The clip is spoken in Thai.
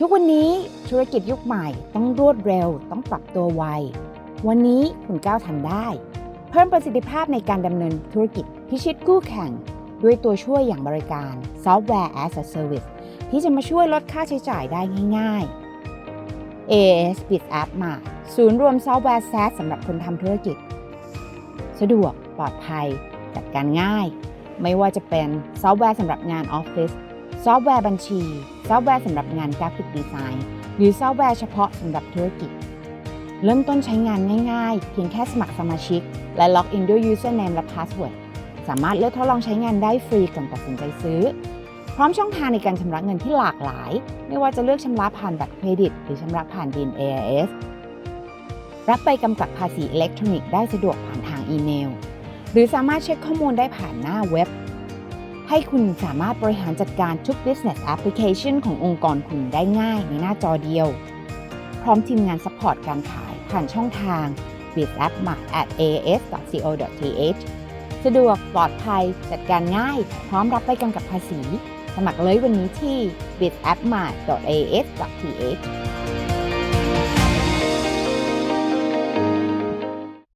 ทุกวันนี้ธุรกิจยุคใหม่ต้องรวดเร็วต้องปรับตัวไว วันนี้คุณก้าวทำได้ เพิ่มประสิทธิภาพในการดำเนินธุรกิจพิชิตกู้แข่ง ด้วยตัวช่วยอย่างบริการ Software as a Service ที่จะมาช่วยลดค่าใช้จ่ายได้ง่าย ๆ AS Biz App มา ศูนย์รวมซอฟต์แวร์ SaaS สำหรับคนทำธุรกิจ สะดวกปลอดภัย จัดการง่าย ไม่ว่าจะเป็นซอฟต์แวร์สำหรับงานออฟฟิศ ซอฟต์แวร์บัญชี ซอฟต์แวร์สำหรับงานกราฟิกดีไซน์ หรือซอฟต์แวร์เฉพาะสำหรับธุรกิจ เริ่มต้นใช้งานง่ายๆ เพียงแค่สมัครสมาชิก และล็อกอินด้วย username และ password สามารถเลือกทดลองใช้งานได้ฟรีก่อนตัดสินใจซื้อ พร้อมช่องทางในการชำระเงินที่หลากหลาย ไม่ว่าจะเลือกชำระผ่านบัตรเครดิต หรือชำระผ่านบิน AIS รับใบกำกับภาษีอิเล็กทรอนิกส์ได้สะดวกผ่านทางอีเมล หรือสามารถเช็คข้อมูลได้ผ่านหน้าเว็บ ให้คุณสามารถบริหารจัดการทุก business application ขององค์กรคุณได้ง่ายในหน้าจอเดียว พร้อมทีมงานซัพพอร์ตการขายผ่านช่องทาง b i z a p m a at aas.co.th สะดวกปลอดภัยจัดการง่าย พร้อมรับใบกำกับภาษี สมัครเลยวันนี้ที่ b i z a p m a at aas.th